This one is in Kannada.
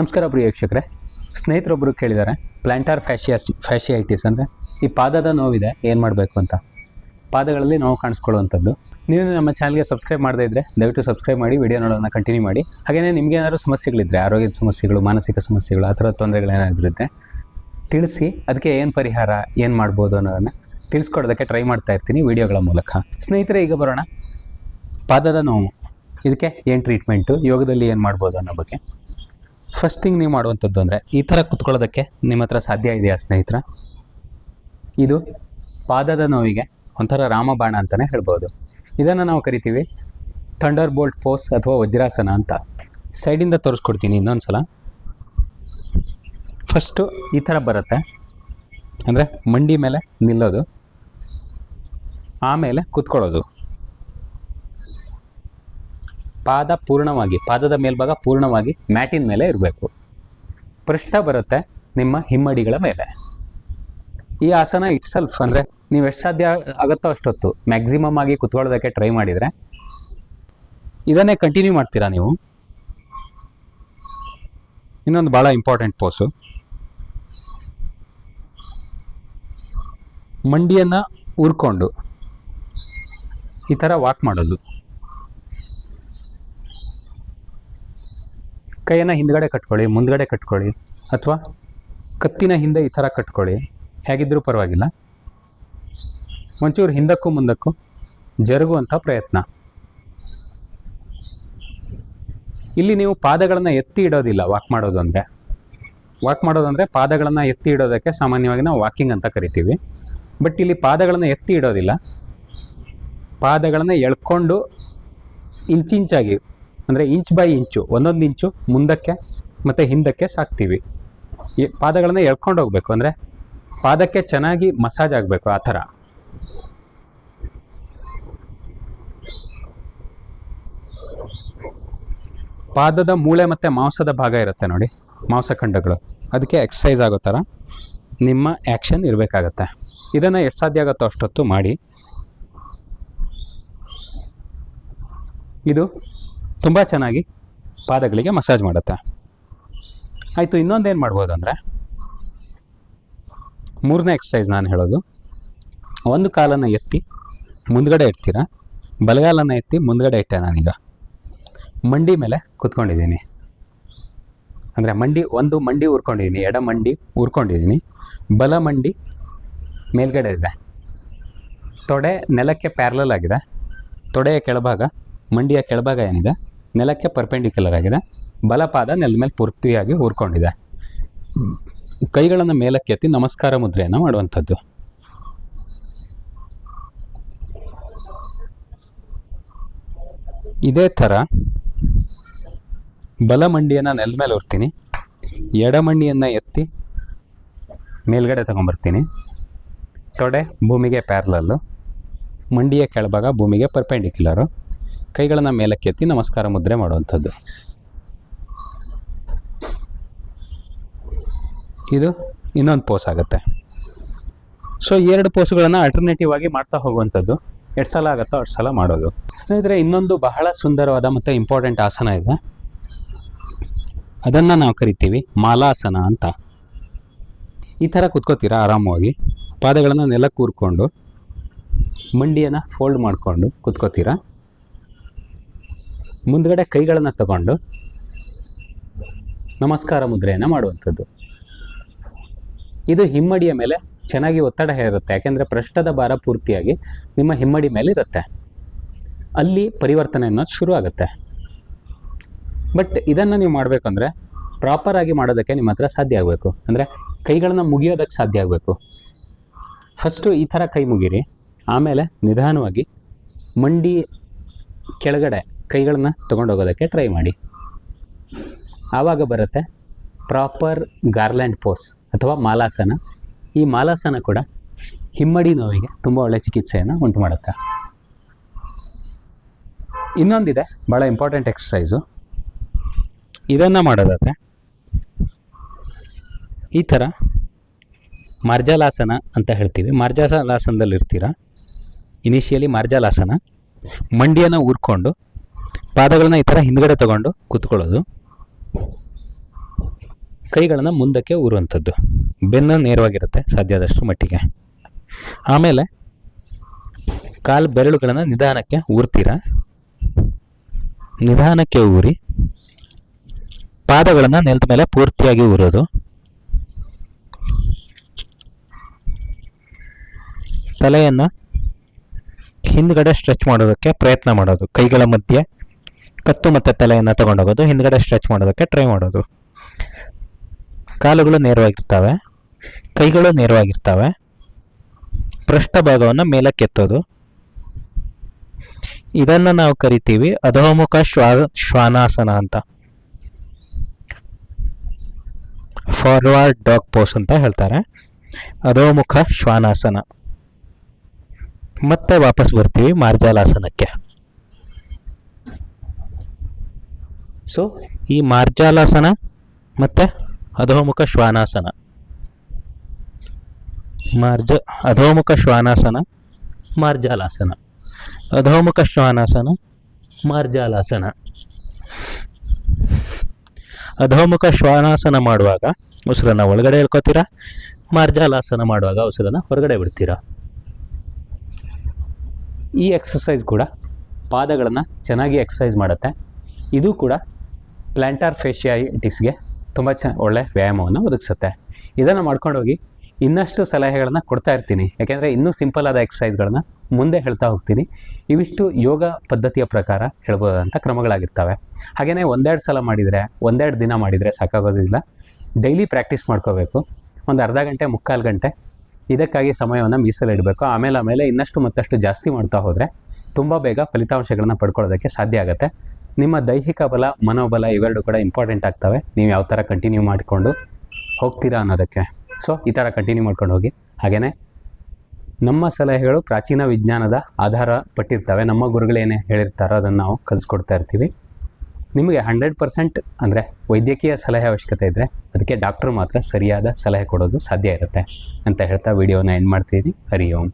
ನಮಸ್ಕಾರ ಪ್ರಿಯ ವೀಕ್ಷಕರೇ. ಸ್ನೇಹಿತರೊಬ್ಬರು ಕೇಳಿದ್ದಾರೆ ಪ್ಲ್ಯಾಂಟಾರ್ ಫ್ಯಾಶಿಯಾಸ್ ಫ್ಯಾಶಿಯೈಟಿಸ್ ಅಂದರೆ ಈ ಪಾದದ ನೋವಿದೆ, ಏನು ಮಾಡಬೇಕು ಅಂತ. ಪಾದಗಳಲ್ಲಿ ನೋವು ಕಾಣಿಸ್ಕೊಳ್ಳುವಂಥದ್ದು. ನೀವು ನಮ್ಮ ಚಾನಲ್ಗೆ ಸಬ್ಸ್ಕ್ರೈಬ್ ಮಾಡದೇ ಇದ್ದರೆ ದಯವಿಟ್ಟು ಸಬ್ಸ್ಕ್ರೈಬ್ ಮಾಡಿ ವಿಡಿಯೋ ನೋಡೋದನ್ನ ಕಂಟಿನ್ಯೂ ಮಾಡಿ. ಹಾಗೆಯೇ ನಿಮಗೆ ಏನಾದರೂ ಸಮಸ್ಯೆಗಳಿದ್ದರೆ ಆರೋಗ್ಯದ ಸಮಸ್ಯೆಗಳು, ಮಾನಸಿಕ ಸಮಸ್ಯೆಗಳು, ಆ ಥರ ತೊಂದರೆಗಳೇನಾದರೂ ಇದ್ದರೆ ತಿಳಿಸಿ, ಅದಕ್ಕೆ ಏನು ಪರಿಹಾರ, ಏನು ಮಾಡ್ಬೋದು ಅನ್ನೋದನ್ನು ತಿಳಿಸ್ಕೊಡೋದಕ್ಕೆ ಟ್ರೈ ಮಾಡ್ತಾ ಇರ್ತೀನಿ ವಿಡಿಯೋಗಳ ಮೂಲಕ. ಸ್ನೇಹಿತರೆ, ಈಗ ಬರೋಣ. ಪಾದದ ನೋವು. ಇದಕ್ಕೆ ಏನು ಟ್ರೀಟ್ಮೆಂಟು ಯೋಗದಲ್ಲಿ ಏನು ಮಾಡ್ಬೋದು ಅನ್ನೋ ಬಗ್ಗೆ. ಫಸ್ಟ್ ಥಿಂಗ್ ನೀವು ಮಾಡುವಂಥದ್ದು ಅಂದರೆ, ಈ ಥರ ಕುತ್ಕೊಳ್ಳೋದಕ್ಕೆ ನಿಮ್ಮ ಹತ್ರ ಸಾಧ್ಯ ಇದೆಯಾ, ಸ್ನೇಹಿತರ? ಇದು ಪಾದದ ನೋವಿಗೆ ಒಂಥರ ರಾಮಬಾಣ ಅಂತಲೇ ಹೇಳ್ಬೋದು. ಇದನ್ನು ನಾವು ಕರಿತೀವಿ ಥಂಡರ್ ಬೋಲ್ಟ್ ಪೋಸ್ ಅಥವಾ ವಜ್ರಾಸನ ಅಂತ. ಸೈಡಿಂದ ತೋರಿಸ್ಕೊಡ್ತೀನಿ ಇನ್ನೊಂದು ಸಲ ಫಸ್ಟು ಈ ಥರ ಬರುತ್ತೆ. ಅಂದರೆ ಮಂಡಿ ಮೇಲೆ ನಿಲ್ಲೋದು. ಆಮೇಲೆ ಕುತ್ಕೊಳ್ಳೋದು. ಪಾದ ಪೂರ್ಣವಾಗಿ, ಪಾದದ ಮೇಲ್ಭಾಗ ಪೂರ್ಣವಾಗಿ ಮ್ಯಾಟಿನ ಮೇಲೆ ಇರಬೇಕು. ಪೃಷ್ಠ ಬರುತ್ತೆ ನಿಮ್ಮ ಹಿಮ್ಮಡಿಗಳ ಮೇಲೆ. ಈ ಆಸನ ಇಟ್ ಸೆಲ್ಫ್ ಅಂದರೆ ನೀವು ಎಷ್ಟು ಸಾಧ್ಯ ಆಗುತ್ತೋ ಅಷ್ಟೊತ್ತು ಮ್ಯಾಕ್ಸಿಮಮ್ ಆಗಿ ಕುತ್ಕೊಳ್ಳೋದಕ್ಕೆ ಟ್ರೈ ಮಾಡಿದರೆ. ಇದನ್ನೇ ಕಂಟಿನ್ಯೂ ಮಾಡ್ತೀರಾ ನೀವು? ಇನ್ನೊಂದು ಭಾಳ ಇಂಪಾರ್ಟೆಂಟ್ ಪೋಸು ಮಂಡಿಯನ್ನು ಉರ್ಕೊಂಡು ಈ ಥರ ವಾಕ್ ಮಾಡೋದು. ಕೈಯನ್ನು ಹಿಂದ್ಗಡೆ ಕಟ್ಕೊಳ್ಳಿ, ಮುಂದ್ಗಡೆ ಕಟ್ಕೊಳ್ಳಿ ಅಥವಾ ಕತ್ತಿನ ಹಿಂದೆ ಈ ಥರ ಕಟ್ಕೊಳ್ಳಿ. ಹೇಗಿದ್ದರೂ ಪರವಾಗಿಲ್ಲ. ಒಂಚೂರು ಹಿಂದಕ್ಕೂ ಮುಂದಕ್ಕೂ ಜರುಗುವಂಥ ಪ್ರಯತ್ನ. ಇಲ್ಲಿ ನೀವು ಪಾದಗಳನ್ನು ಎತ್ತಿ ಇಡೋದಿಲ್ಲ ವಾಕ್ ಮಾಡೋದು ಅಂದರೆ. ವಾಕ್ ಮಾಡೋದಂದರೆ ಪಾದಗಳನ್ನು ಎತ್ತಿ ಇಡೋದಕ್ಕೆ ಸಾಮಾನ್ಯವಾಗಿ ನಾವು ವಾಕಿಂಗ್ ಅಂತ ಕರಿತೀವಿ. ಬಟ್ ಇಲ್ಲಿ ಪಾದಗಳನ್ನು ಎತ್ತಿ ಇಡೋದಿಲ್ಲ. ಪಾದಗಳನ್ನು ಎಳ್ಕೊಂಡು ಇಂಚಿಂಚಾಗಿ ಅಂದರೆ ಇಂಚ್ ಬೈ ಇಂಚು ಒಂದೊಂದು ಇಂಚು ಮುಂದಕ್ಕೆ ಮತ್ತು ಹಿಂದಕ್ಕೆ ಸಾಕ್ತೀವಿ. ಈ ಪಾದಗಳನ್ನು ಎಳ್ಕೊಂಡು ಹೋಗಬೇಕು ಅಂದರೆ ಪಾದಕ್ಕೆ ಚೆನ್ನಾಗಿ ಮಸಾಜ್ ಆಗಬೇಕು ಆ ಥರ. ಪಾದದ ಮೂಳೆ ಮತ್ತು ಮಾಂಸದ ಭಾಗ ಇರುತ್ತೆ ನೋಡಿ ಮಾಂಸಖಂಡಗಳು ಅದಕ್ಕೆ ಎಕ್ಸಸೈಸ್ ಆಗೋ ಥರ ನಿಮ್ಮ ಆ್ಯಕ್ಷನ್ ಇರಬೇಕಾಗತ್ತೆ. ಇದನ್ನು ಎಷ್ಟು ಸಾಧ್ಯ ಆಗುತ್ತೋ ಅಷ್ಟೊತ್ತು ಮಾಡಿ. ಇದು ತುಂಬ ಚೆನ್ನಾಗಿ ಪಾದಗಳಿಗೆ ಮಸಾಜ್ ಮಾಡುತ್ತೆ. ಆಯಿತು, ಇನ್ನೊಂದೇನು ಮಾಡ್ಬೋದು ಅಂದರೆ ಮೂರನೇ ಎಕ್ಸಸೈಸ್ ನಾನು ಹೇಳೋದು. ಒಂದು ಕಾಲನ್ನು ಎತ್ತಿ ಮುಂದ್ಗಡೆ ಇಡ್ತೀರಾ? ಬಲಗಾಲನ್ನು ಎತ್ತಿ ಮುಂದ್ಗಡೆ ಇಟ್ಟೆ ನಾನೀಗ. ಮಂಡಿ ಮೇಲೆ ಕುತ್ಕೊಂಡಿದ್ದೀನಿ. ಅಂದರೆ ಮಂಡಿ, ಒಂದು ಮಂಡಿ ಊರ್ಕೊಂಡಿದ್ದೀನಿ, ಎಡ ಮಂಡಿ ಊರ್ಕೊಂಡಿದ್ದೀನಿ. ಬಲ ಮಂಡಿ ಮೇಲ್ಗಡೆ ಇದೆ. ತೊಡೆ ನೆಲಕ್ಕೆ ಪ್ಯಾರ್ಲಲ್ ಆಗಿದೆ. ತೊಡೆಯ ಕೆಳಭಾಗ, ಮಂಡಿಯ ಕೆಳಭಾಗ ಏನಿದೆ? ನೆಲಕ್ಕೆ ಪರ್ಪೆಂಡಿಕ್ಯುಲರ್ ಆಗಿದೆ. ಬಲಪಾದ ನೆಲದ ಮೇಲೆ ಪೂರ್ತಿಯಾಗಿ ಊರ್ಕೊಂಡಿದೆ. ಕೈಗಳನ್ನು ಮೇಲಕ್ಕೆ ಎತ್ತಿ ನಮಸ್ಕಾರ ಮುದ್ರೆಯನ್ನು ಮಾಡುವಂಥದ್ದು. ಇದೇ ಥರ ಬಲ ಮಂಡಿಯನ್ನು ನೆಲದ ಮೇಲೆ ಉರ್ತೀನಿ ಎಡ ಮಂಡಿಯನ್ನು ಎತ್ತಿ ಮೇಲ್ಗಡೆ ತಗೊಂಬರ್ತೀನಿ. ತೊಡೆ ಭೂಮಿಗೆ ಪ್ಯಾರ್ಲಲ್ಲು ಮಂಡಿಯ ಕೆಳಭಾಗ ಭೂಮಿಗೆ ಪರ್ಪೆಂಡಿಕ್ಯುಲರು ಕೈಗಳನ್ನು ಮೇಲಕ್ಕೆ ಎತ್ತಿ ನಮಸ್ಕಾರ ಮುದ್ರೆ ಮಾಡುವಂಥದ್ದು. ಇದು ಇನ್ನೊಂದು ಪೋಸ್ ಆಗುತ್ತೆ. ಸೊ ಎರಡು ಪೋಸ್ಗಳನ್ನು ಆಲ್ಟರ್ನೇಟಿವ್ ಆಗಿ ಮಾಡ್ತಾ ಹೋಗುವಂಥದ್ದು. ಎಷ್ಟು ಸಲ ಆಗುತ್ತೋ ಅಷ್ಟು ಸಲ ಮಾಡೋದು. ಸ್ನೇಹಿತರೆ, ಇನ್ನೊಂದು ಬಹಳ ಸುಂದರವಾದ ಮತ್ತು ಇಂಪಾರ್ಟೆಂಟ್ ಆಸನ ಇದೆ. ಅದನ್ನು ನಾವು ಕರಿತೀವಿ ಮಾಲಾಸನ ಅಂತ. ಈ ಥರ ಕುತ್ಕೋತೀರಾ ಆರಾಮವಾಗಿ? ಪಾದಗಳನ್ನು ನೆಲಕ್ಕೆ ಕೂರ್ಕೊಂಡು ಮಂಡಿಯನ್ನು ಫೋಲ್ಡ್ ಮಾಡಿಕೊಂಡು ಕುತ್ಕೋತೀರಾ? ಮುಂದ್ಗಡೆ ಕೈಗಳನ್ನು ತಗೊಂಡು ನಮಸ್ಕಾರ ಮುದ್ರೆಯನ್ನು ಮಾಡುವಂಥದ್ದು. ಇದು ಹಿಮ್ಮಡಿಯ ಮೇಲೆ ಚೆನ್ನಾಗಿ ಒತ್ತಡ ಹೇರುತ್ತೆ. ಯಾಕೆಂದರೆ ಪೃಷ್ಠದ ಭಾರ ಪೂರ್ತಿಯಾಗಿ ನಿಮ್ಮ ಹಿಮ್ಮಡಿ ಮೇಲೆ ಇರುತ್ತೆ. ಅಲ್ಲಿ ಪರಿವರ್ತನೆ ಅನ್ನೋದು ಶುರು ಆಗುತ್ತೆ. ಬಟ್ ಇದನ್ನು ನೀವು ಮಾಡಬೇಕಂದ್ರೆ ಪ್ರಾಪರಾಗಿ ಮಾಡೋದಕ್ಕೆ ನಿಮ್ಮ ಹತ್ರ ಸಾಧ್ಯ ಆಗಬೇಕು. ಅಂದರೆ ಕೈಗಳನ್ನು ಮುಗಿಯೋದಕ್ಕೆ ಸಾಧ್ಯ ಆಗಬೇಕು. ಫಸ್ಟು ಈ ಥರ ಕೈ ಮುಗಿರಿ. ಆಮೇಲೆ ನಿಧಾನವಾಗಿ ಮಂಡಿ ಕೆಳಗಡೆ ಕೈಗಳನ್ನು ತೊಗೊಂಡೋಗೋದಕ್ಕೆ ಟ್ರೈ ಮಾಡಿ. ಆವಾಗ ಬರುತ್ತೆ ಪ್ರಾಪರ್ ಗಾರ್ಲ್ಯಾಂಡ್ ಪೋಸ್ ಅಥವಾ ಮಾಲಾಸನ. ಈ ಮಾಲಾಸನ ಕೂಡ ಹಿಮ್ಮಡಿ ನೋವಿಗೆ ತುಂಬ ಒಳ್ಳೆಯ ಚಿಕಿತ್ಸೆಯನ್ನು ಉಂಟು ಮಾಡುತ್ತೆ ಇನ್ನೊಂದಿದೆ ಭಾಳ ಇಂಪಾರ್ಟೆಂಟ್ ಎಕ್ಸಸೈಸು ಇದನ್ನು ಮಾಡೋದಾದರೆ, ಈ ಥರ ಮಾರ್ಜಾಲಾಸನ ಅಂತ ಹೇಳ್ತೀವಿ. ಮಾರ್ಜಾಲಾಸನದಲ್ಲಿ ಇರ್ತೀರ ಇನಿಷಿಯಲಿ ಮಾರ್ಜಾಲಾಸನ, ಮಂಡಿಯನ್ನು ಊರ್ಕೊಂಡು ಪಾದಗಳನ್ನ ಈ ಥರ ಹಿಂದ್ಗಡೆ ತಗೊಂಡು ಕೂತ್ಕೊಳ್ಳೋದು. ಕೈಗಳನ್ನು ಮುಂದಕ್ಕೆ ಊರುವಂಥದ್ದು. ಬೆನ್ನು ನೇರವಾಗಿರುತ್ತೆ ಸಾಧ್ಯದಷ್ಟು ಮಟ್ಟಿಗೆ. ಆಮೇಲೆ ಕಾಲು ಬೆರಳುಗಳನ್ನು ನಿಧಾನಕ್ಕೆ ಊರ್ತೀರ? ನಿಧಾನಕ್ಕೆ ಊರಿ ಪಾದಗಳನ್ನು ನೆಲದ ಮೇಲೆ ಪೂರ್ತಿಯಾಗಿ ಊರೋದು. ತಲೆಯನ್ನು ಹಿಂದ್ಗಡೆ ಸ್ಟ್ರೆಚ್ ಮಾಡೋದಕ್ಕೆ ಪ್ರಯತ್ನ ಮಾಡೋದು. ಕೈಗಳ ಮಧ್ಯೆ ಕತ್ತು ಮತ್ತು ತಲೆಯನ್ನು ತಗೊಂಡೋಗೋದು, ಹಿಂದ್ಗಡೆ ಸ್ಟ್ರೆಚ್ ಮಾಡೋದಕ್ಕೆ ಟ್ರೈ ಮಾಡೋದು. ಕಾಲುಗಳು ನೇರವಾಗಿರ್ತವೆ, ಕೈಗಳು ನೇರವಾಗಿರ್ತವೆ ಪೃಷ್ಠಭಾಗವನ್ನು ಮೇಲಕ್ಕೆತ್ತೋದು. ಇದನ್ನು ನಾವು ಕರಿತೀವಿ ಅಧೋಮುಖ ಶ್ವಾ, ಶ್ವಾನಾಸನ ಅಂತ. ಫಾರ್ವರ್ಡ್ ಡಾಗ್ ಪೋಸ್ ಅಂತ ಹೇಳ್ತಾರೆ. ಅಧೋಮುಖ ಶ್ವಾನಾಸನ. ಮತ್ತೆ ವಾಪಸ್ ಬರ್ತೀವಿ ಮಾರ್ಜಾಲಾಸನಕ್ಕೆ. ಸೊ ಈ ಮಾರ್ಜಾಲಾಸನ ಮತ್ತು ಅಧೋಮುಖ ಶ್ವಾನಾಸನ. ಮಾರ್ಜ, ಅಧೋಮುಖ ಶ್ವಾನಾಸನ, ಮಾರ್ಜಾಲಾಸನ. ಅಧೋಮುಖ ಶ್ವಾನಾಸನ, ಮಾರ್ಜಾಲಾಸನ. ಅಧೋಮುಖ ಶ್ವಾನಾಸನ ಮಾಡುವಾಗ ಉಸಿರನ್ನು ಒಳಗಡೆ ಹೇಳ್ಕೊತೀರಾ ಮಾರ್ಜಾಲಾಸನ ಮಾಡುವಾಗ ಉಸಿರನ್ನು ಹೊರಗಡೆ ಬಿಡ್ತೀರಾ? ಈ ಎಕ್ಸಸೈಸ್ ಕೂಡ ಪಾದಗಳನ್ನು ಚೆನ್ನಾಗಿ ಎಕ್ಸಸೈಸ್ ಮಾಡುತ್ತೆ. ಇದು ಕೂಡ ಪ್ಲ್ಯಾಂಟಾರ್ ಫೇಶಿಯೈಟಿಸ್ಗೆ ತುಂಬ ಚ ಒಳ್ಳೆ ವ್ಯಾಯಾಮವನ್ನು ಒದಗಿಸುತ್ತೆ. ಇದನ್ನು ಮಾಡ್ಕೊಂಡೋಗಿ ಇನ್ನಷ್ಟು ಸಲಹೆಗಳನ್ನು ಕೊಡ್ತಾ ಇರ್ತೀನಿ. ಯಾಕೆಂದರೆ ಇನ್ನೂ ಸಿಂಪಲ್ ಆದ ಎಕ್ಸಸೈಸ್ಗಳನ್ನ ಮುಂದೆ ಹೇಳ್ತಾ ಹೋಗ್ತೀನಿ. ಇವಿಷ್ಟು ಯೋಗ ಪದ್ಧತಿಯ ಪ್ರಕಾರ ಹೇಳ್ಬೋದಂಥ ಕ್ರಮಗಳಾಗಿರ್ತವೆ. ಹಾಗೆಯೇ ಒಂದೆರಡು ಸಲ ಮಾಡಿದರೆ, ಒಂದೆರಡು ದಿನ ಮಾಡಿದರೆ ಸಾಕಾಗೋದಿಲ್ಲ. ಡೈಲಿ ಪ್ರಾಕ್ಟೀಸ್ ಮಾಡ್ಕೋಬೇಕು. ಒಂದು ಅರ್ಧ ಗಂಟೆ, ಮುಕ್ಕಾಲು ಗಂಟೆ ಇದಕ್ಕಾಗಿ ಸಮಯವನ್ನು ಮೀಸಲಿಡಬೇಕು ಆಮೇಲೆ ಆಮೇಲೆ ಇನ್ನಷ್ಟು ಮತ್ತಷ್ಟು ಜಾಸ್ತಿ ಮಾಡ್ತಾ ಹೋದರೆ ತುಂಬ ಬೇಗ ಫಲಿತಾಂಶಗಳನ್ನು ಪಡ್ಕೊಳ್ಳೋದಕ್ಕೆ ಸಾಧ್ಯ ಆಗುತ್ತೆ. ನಿಮ್ಮ ದೈಹಿಕ ಬಲ, ಮನೋಬಲ ಇವೆರಡು ಕೂಡ ಇಂಪಾರ್ಟೆಂಟ್ ಆಗ್ತವೆ. ನೀವು ಯಾವ ಥರ ಕಂಟಿನ್ಯೂ ಮಾಡಿಕೊಂಡು ಹೋಗ್ತೀರಾ ಅನ್ನೋದಕ್ಕೆ. ಸೊ ಈ ಥರ ಕಂಟಿನ್ಯೂ ಮಾಡ್ಕೊಂಡು ಹೋಗಿ. ಹಾಗೆಯೇ ನಮ್ಮ ಸಲಹೆಗಳು ಪ್ರಾಚೀನ ವಿಜ್ಞಾನದ ಆಧಾರ ಪಟ್ಟಿರ್ತವೆ. ನಮ್ಮ ಗುರುಗಳೇನೇ ಹೇಳಿರ್ತಾರೋ ಅದನ್ನು ನಾವು ಕಲಿಸ್ಕೊಡ್ತಾ ಇರ್ತೀವಿ. ನಿಮಗೆ ಹಂಡ್ರೆಡ್ ಪರ್ಸೆಂಟ್ ಅಂದರೆ ವೈದ್ಯಕೀಯ ಸಲಹೆ ಅವಶ್ಯಕತೆ ಇದ್ದರೆ ಅದಕ್ಕೆ ಡಾಕ್ಟ್ರು ಮಾತ್ರ ಸರಿಯಾದ ಸಲಹೆ ಕೊಡೋದು ಸಾಧ್ಯ ಇರುತ್ತೆ ಅಂತ ಹೇಳ್ತಾ ವಿಡಿಯೋನ ಎಂಡ್ ಮಾಡ್ತೀನಿ ಹರಿ ಓಂ.